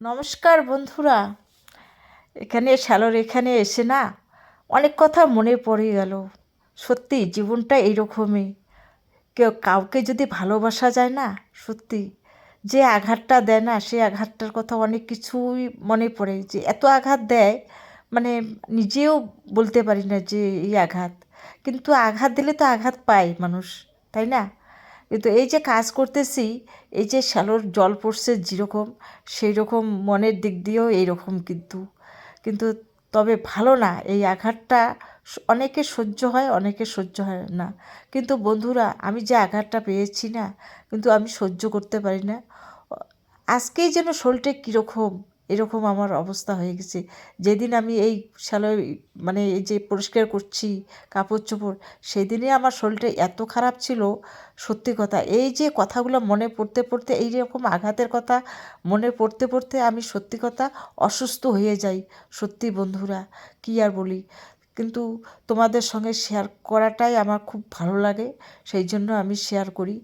নমস্কার বন্ধুরা। এখানে শ্যালোর এখানে এসে না অনেক কথা মনে পড়ে গেল। সত্যি জীবনটা এইরকমই। কেউ কাউকে যদি ভালোবাসা যায় না, সত্যি যে আঘাতটা দেয় না, সেই আঘাতটার কথা অনেক কিছুই মনে পড়ে। যে এত আঘাত দেয় মানে নিজেও বলতে পারি না যে এই আঘাত। কিন্তু আঘাত দিলে তো আঘাত পায় মানুষ, তাই না? কিন্তু এই যে কাজ করতেছি, এই যে শ্যালোর জল পড়ছে যেরকম সেই রকম মনের দিক দিয়েও এইরকম কিন্তু। কিন্তু তবে ভালো না, এই আঘাতটা অনেকে সহ্য হয়, অনেকে সহ্য হয় না। কিন্তু বন্ধুরা, আমি যে আঘাতটা পেয়েছি না, কিন্তু আমি সহ্য করতে পারি না। আজকেই যেন শরীরটা কীরকম এরকম আমার অবস্থা হয়ে গেছে। যেদিন আমি এই শ্যালো মানে এই যে পরিষ্কার করছি কাপড় চোপড় সেদিনই আমার শরীরটা এত খারাপ ছিল, সত্যি কথা। এই যে কথাগুলো মনে পড়তে পড়তে, এই রকম আঘাতের কথা মনে পড়তে পড়তে আমি সত্যি কথা অসুস্থ হয়ে যাই। সত্যি বন্ধুরা, কী আর বলি? কিন্তু তোমাদের সঙ্গে শেয়ার করাটাই আমার খুব ভালো লাগে, সেই জন্য আমি শেয়ার করি।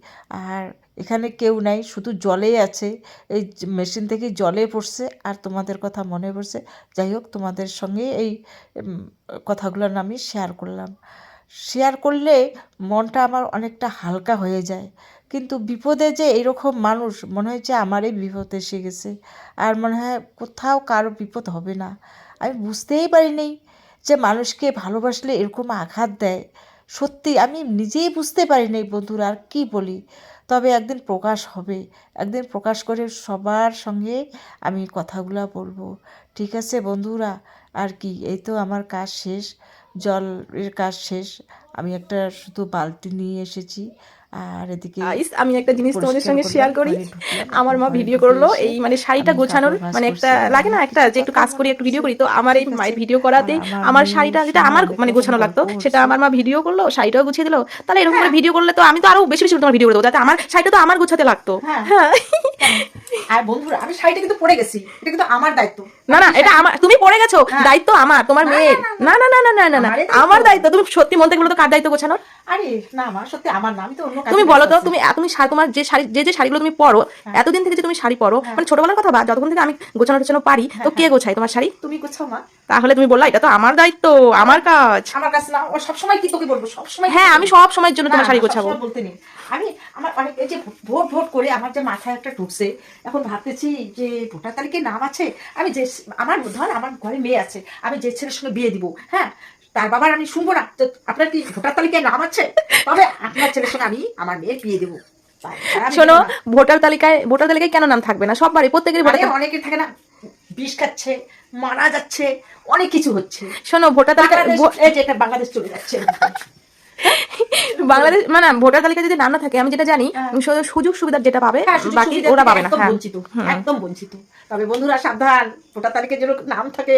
আর এখানে কেউ নাই, শুধু জলেই আছে, এই মেশিন থেকে জলে পড়ছে আর তোমাদের কথা মনে পড়ছে। যাই হোক, তোমাদের সঙ্গে এই কথাগুলো আমি শেয়ার করলাম। শেয়ার করলে মনটা আমার অনেকটা হালকা হয়ে যায়। কিন্তু বিপদে যে এরকম মানুষ, মনে হয় যে আমারই বিপদ এসে গেছে। আর মনে হয় কোথাও কারও বিপদ হবে না। আমি বুঝতেই পারিনি যে মানুষকে ভালোবাসলে এরকম আঘাত দেয়, সত্যি আমি নিজেই বুঝতে পারি না বন্ধুরা আর কী বলি। তবে একদিন প্রকাশ হবে। একদিন প্রকাশ করে সবার সঙ্গে আমি কথাগুলো বলব। ঠিক আছে বন্ধুরা? আর কি এই তো আমার কাজ শেষ। জলের কাজ শেষ। আমি একটা শুধু বালতি নিয়ে এসেছি। আর এদিকে আমি একটা জিনিস তোমাদের সঙ্গে শেয়ার করি। আমার মা ভিডিও করল এই মানে শাড়িটা গোছানোর মানে একটা লাগে না একটা যে একটু কাজ করি একটু ভিডিও করি। তো আমার এই মায়ের ভিডিও করাতেই আর আমার শাড়িটা যেটা আমার মানে গোছানো লাগতো সেটা আমার মা ভিডিও করল শাড়িটাও গুছিয়ে দিলো। তাহলে এরকম করে ভিডিও করলে তো আমি তো আরও বেশি বেশি তোমার ভিডিও করব দেবো। যাতে আমার শাড়িটা তো আমার গোছাতে লাগতো। হ্যাঁ। হ্যাঁ। আর বন্ধুরা আমি শাড়িটা কিন্তু পরে গেছি। এটা কিন্তু আমার দায়িত্ব। না না এটা আমার তুমি পড়ে গেছো। হ্যাঁ। দায়িত্ব আমার তোমার মেয়ে মেয়ের। না, না না। না না না। আমার দায়িত্ব তুমি সত্যি মন থেকে বলো তো কার দায়িত্ব গোছানোর? আরে না মা সত্যি আমার না আমি তো অন্য তুমি বলো তো তুমি তুমি শাড়ি তোমার যে শাড়ি যে যে শাড়িগুলো তুমি পরো এতদিন থেকে যে তুমি শাড়ি পরো মানে ছোটবেলার কথা বা যতক্ষণ থেকে আমি গোছানো টোছানো পারি তো কে গোছাই তোমার শাড়ি? তুমি গোছাও মা। তাহলে তুমি বললা এটা তো আমার দায়িত্ব আমার কাজ। আমার কাছে না ও সবসময় কি তোকে বলব? সবসময় হ্যাঁ আমি সব সময়ের জন্য তোমার শাড়ি গোছাবো। বলতে নেই। আমি আমার অনেক এই যে ভোট ভোট করে আমার যে মাথায় একটা ঢুকছে এখন ভাবতেছি যে ভোটার তালিকায় নাম আছে আমি যে আমার ধর আমার ঘরে মেয়ে আছে আমি যে ছেলের সঙ্গে বিয়ে দিব হ্যাঁ? তার বাবার আমি শুনব না। তো আপনার কি ভোটার তালিকায় নাম আছে? তবে আপনার ছেলের সঙ্গে আমি আমার মেয়ের বিয়ে দেবো। শোনো ভোটার তালিকায় ভোটার তালিকায় কেন নাম থাকবে না? সব বাড়ি প্রত্যেকের ভোটার অনেকের থাকে না। বিষ খাচ্ছে মারা যাচ্ছে অনেক কিছু হচ্ছে। শোনো ভোটার যে এটা বাংলাদেশ চলে যাচ্ছে। বাংলাদেশ মানে ভোটার তালিকায় যদি নাম না থাকে আমি যেটা জানি হ্যাঁ। সুযোগ সুবিধা যেটা পাবে হ্যাঁ, বাকি ওরা পাবে না। একদম হ্যাঁ। বঞ্চিত একদম বঞ্চিত। তবে বন্ধুরা সাবধান। ভোটার তালিকায় যেন নাম থাকে